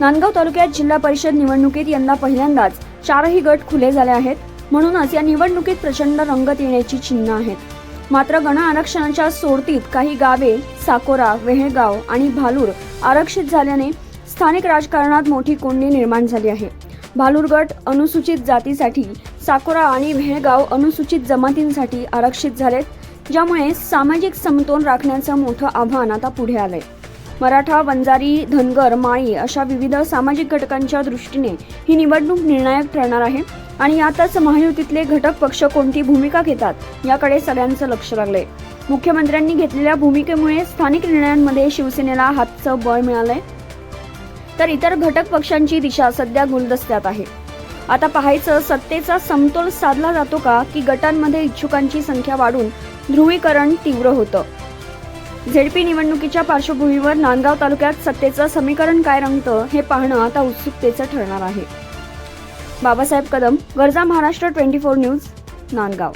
नांदगाव तालुक्यात जिल्हा परिषद निवडणुकीत यंदा पहिल्यांदाच चारही गट खुले झाले आहेत. म्हणूनच या निवडणुकीत प्रचंड रंगत येण्याची चिन्ह आहेत. मात्र गण आरक्षणाच्या सोडतीत काही गावे साकोरा वेहेगाव आणि भालूर आरक्षित झाल्याने स्थानिक राजकारणात मोठी कोंडी निर्माण झाली आहे. भालूर गट अनुसूचित जातीसाठी साकोरा आणि वेहेळगाव अनुसूचित जमातींसाठी आरक्षित झालेत ज्यामुळे सामाजिक समतोल राखण्याचं मोठं आव्हान आता पुढे आलंय. मराठा वंजारी धनगर माळी अशा विविध सामाजिक घटकांच्या दृष्टीने ही निवडणूक निर्णायक ठरणार आहे. आणि यातच महायुतीतले घटक पक्ष कोणती भूमिका घेतात याकडे सगळ्यांचं लक्ष लागलंय. मुख्यमंत्र्यांनी घेतलेल्या भूमिकेमुळे स्थानिक निर्णयांमध्ये शिवसेनेला हातचं बळ मिळालंय. तर इतर घटक पक्षांची दिशा सध्या गुलदस्त्यात आहे. आता पाहायचं सत्तेचा समतोल साधला जातो का की गटांमध्ये इच्छुकांची संख्या वाढून ध्रुवीकरण तीव्र होतं. झेडपी निवडणुकीच्या पार्श्वभूमीवर नांदगाव तालुक्यात सत्तेचं समीकरण काय रंगतं हे पाहणं आता उत्सुकतेचं ठरणार आहे. Babasaheb Kadam Garja Maharashtra twenty four news Nandgaon.